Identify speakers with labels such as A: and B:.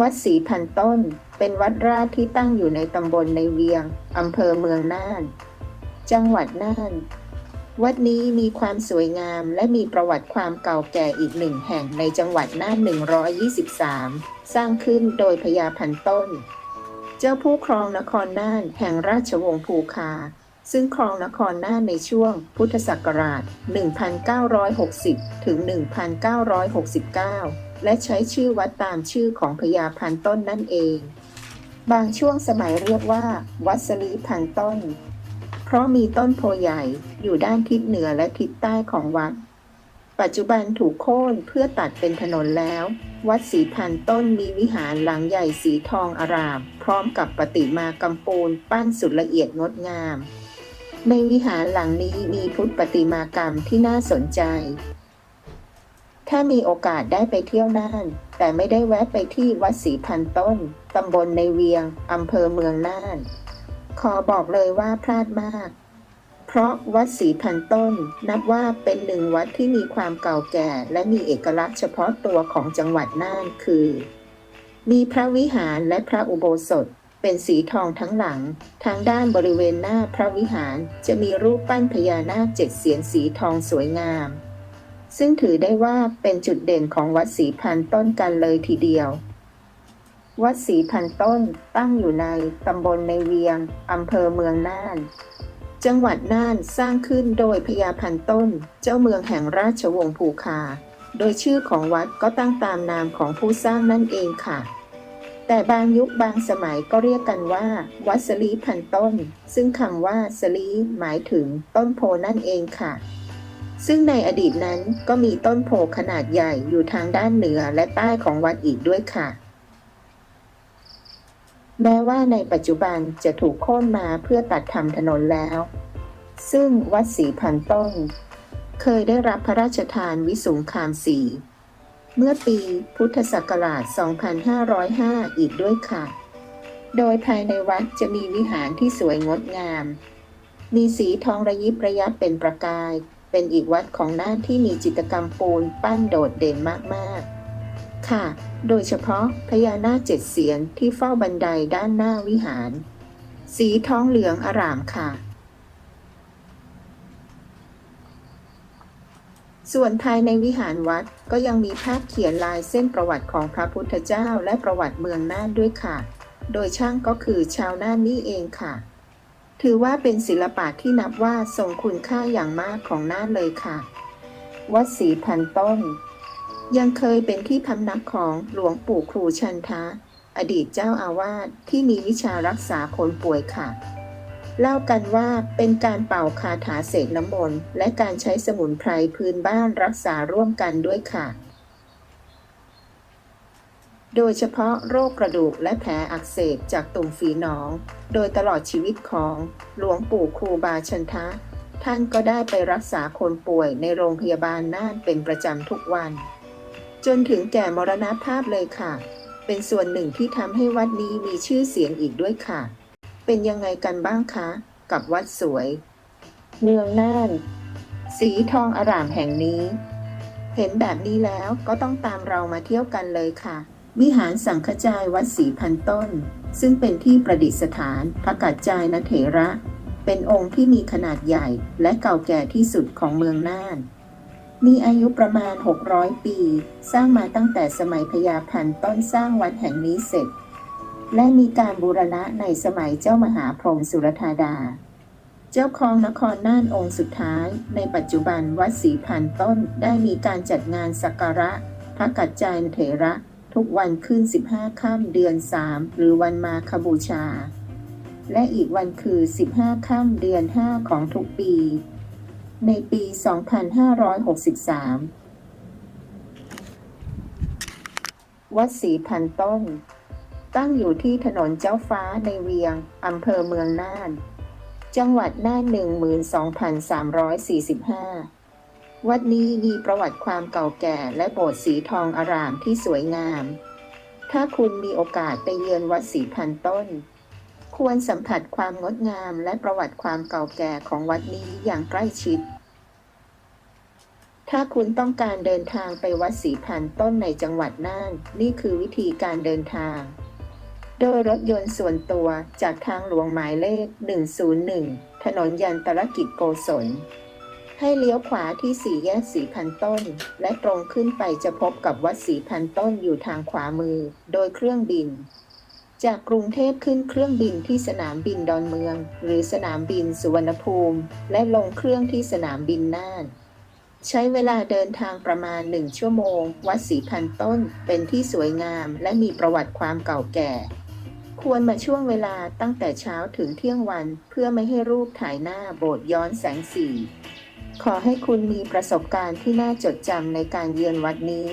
A: วัดศรีพันต้น เป็นวัดราชที่ตั้งอยู่ในตำบลในเวียงอำเภอเมืองน่าน จังหวัดน่าน วัดนี้มีความสวยงามและมีประวัติความเก่าแก่อีกหนึ่งแห่งในจังหวัดน่าน 123 สร้างขึ้นโดยพญาพันต้น เจ้าผู้ครองนครน่านแห่งราชวงศ์ภูคา ซึ่งครองนครน่านในช่วงพุทธศักราช 1960 ถึง 1969 และใช้ชื่อวัดตามชื่อของพญาพันต้นนั่นเอง บางช่วงสมัยเรียกว่า วัดสลีพันต้น เพราะมีต้นโพใหญ่อยู่ด้านทิศเหนือและทิศใต้ของวัด ปัจจุบันถูกโค่นเพื่อตัดเป็นถนนแล้ว วัดสีพันต้นมีวิหารหลังใหญ่สีทองอาราม พร้อมกับปฏิมากำปูนปั้นสุดละเอียดงดงาม ในวิหารหลังนี้มีพุทธปฏิมากรรมที่น่าสนใจ ถ้ามีโอกาสได้ไปเที่ยวน่าน แต่ไม่ได้แวะไปที่วัดศรีพันต้น ตำบลในเวียง อำเภอเมืองน่าน ขอบอกเลยว่าพลาดมาก เพราะวัดศรีพันต้น นับว่าเป็นหนึ่งวัดที่มีความเก่าแก่ และมีเอกลักษณ์เฉพาะตัวของจังหวัดน่านคือ มีพระวิหารและพระอุโบสถเป็นสีทองทั้งหลัง ทางด้านบริเวณหน้าพระวิหารจะมีรูปปั้นพญานาคเจ็ดเสียนสีทองสวยงาม ซึ่งถือได้ว่าเป็นจุดเด่นของวัดศรีพันต้นกันเลยทีเดียว วัดศรีพันต้นตั้งอยู่ในตำบลในเวียงอำเภอเมืองน่าน จังหวัดน่านสร้างขึ้นโดยพญาพันต้น เจ้าเมืองแห่งราชวงศ์ภูคา โดยชื่อของวัดก็ตั้งตามนามของผู้สร้างนั่นเองค่ะ แต่บางยุคบางสมัยก็เรียกกันว่า วัดสลีพันต้น ซึ่งคำว่าสลีหมายถึงต้นโพนั่นเองค่ะ ซึ่งในอดีตนั้นก็มีต้นโพขนาดใหญ่อยู่ทางด้านเหนือและใต้ของวัดอีกด้วยค่ะ แม้ว่าในปัจจุบันจะถูกโค่นมาเพื่อตัดทำถนนแล้ว ซึ่งวัดศรีพันต้นเคยได้รับพระราชทานวิสุงคามสีเมื่อปีพุทธศักราช 2505 อีกด้วยค่ะ โดยภายในวัดจะมีวิหารที่สวยงดงาม มีสีทองระยิบระยับเป็นประกาย เป็นอีกวัดของน่านที่มีจิตรกรรมปูนปั้นโดดเด่นมากๆ ค่ะ โดยเฉพาะพญานาคเจ็ดเสียนที่เฝ้าบันไดด้านหน้าวิหาร สีท้องเหลืองอร่ามค่ะ ส่วนภายในวิหารวัดก็ยังมีภาพเขียนลายเส้นประวัติของพระพุทธเจ้าและประวัติเมืองน่านด้วยค่ะ โดยช่างก็คือชาวน่านนี่เองค่ะ ถือว่าเป็นศิลปะที่นับว่าทรงคุณค่าอย่างมากของน่านเลยค่ะ วัดศรีพันต้น ยังเคยเป็นที่พำนักของหลวงปู่ครูชันทะ อดีตเจ้าอาวาสที่มีวิชารักษาคนป่วยค่ะ เล่ากันว่าเป็นการเป่าคาถาเสกน้ำมนต์และการใช้สมุนไพรพื้นบ้านรักษาร่วมกันด้วยค่ะ โดยเฉพาะโรคกระดูกและแผลอักเสบจากตุ่มฝีหนอง โดยตลอดชีวิตของหลวงปู่ครูบาชันทะ ท่านก็ได้ไปรักษาคนป่วยในโรงพยาบาลน่านเป็นประจำทุกวัน จนถึงแก่มรณภาพเลยค่ะ เป็นส่วนหนึ่งที่ทำให้วัดนี้มีชื่อเสียงอีกด้วยค่ะ เป็นยังไงกันบ้างคะ กับวัดสวย เมืองน่านสีทองอร่ามแห่งนี้ เห็นแบบนี้แล้วก็ต้องตามเรามาเที่ยวกันเลยค่ะ วิหารสังฆจายวัดศรีพันต้น ซึ่งเป็นที่ประดิษฐานพระกัจจายนเถระ เป็นองค์ที่มีขนาดใหญ่และเก่าแก่ที่สุดของเมืองน่าน มีอายุประมาณ 600 ปี สร้างมาตั้งแต่สมัยพญาพันต้นสร้างวัดแห่งนี้เสร็จ และมีการบูรณะในสมัยเจ้ามหาพรหมสุรธาดา เจ้าของนครน่านองค์สุดท้าย ในปัจจุบันวัดศรีพันต้นได้มีการจัดงานสักการะพระกัจจายนเถระ ทุกวันขึ้น 15 ค่ำเดือน 3 หรือวันมาคบูชา และอีกวันคือ 15 ค่ำเดือน 5 ของทุกปี ในปี 2563 วัดศรีพันต้น ตั้งอยู่ที่ถนนเจ้าฟ้าในเวียง อำเภอเมืองน่าน จังหวัดน่าน 12,345 วัดนี้มีประวัติความเก่าแก่และโบสถ์สีทองอารามที่สวยงาม ถ้าคุณมีโอกาสไปเยือนวัดศรีพันต้น ควรสัมผัสความงดงามและประวัติความเก่าแก่ของวัดนี้อย่างใกล้ชิด ถ้าคุณต้องการเดินทางไปวัดศรีพันต้นในจังหวัดน่าน นี่คือวิธีการเดินทาง โดยรถยนต์ส่วนตัวจากทางหลวงหมายเลข 101 ถนนยันตรกิจโกศล ให้เลี้ยวขวาที่สี่แยกสีพันต้น และตรงขึ้นไปจะพบกับวัดสีพันต้นอยู่ทางขวามือ โดยเครื่องบิน จากกรุงเทพขึ้นเครื่องบินที่สนามบินดอนเมือง หรือสนามบินสุวรรณภูมิ และลงเครื่องที่สนามบินน่าน ใช้เวลาเดินทางประมาณหนึ่งชั่วโมง วัดสีพันต้นเป็นที่สวยงามและมีประวัติความเก่าแก่ควรมาช่วงเวลาตั้งแต่เช้าถึงเที่ยงวันเพื่อไม่ให้รูปถ่ายหน้าโบสถ์ย้อนแสงสี ขอให้คุณมีประสบการณ์ที่น่าจดจำในการเยือนวัดนี้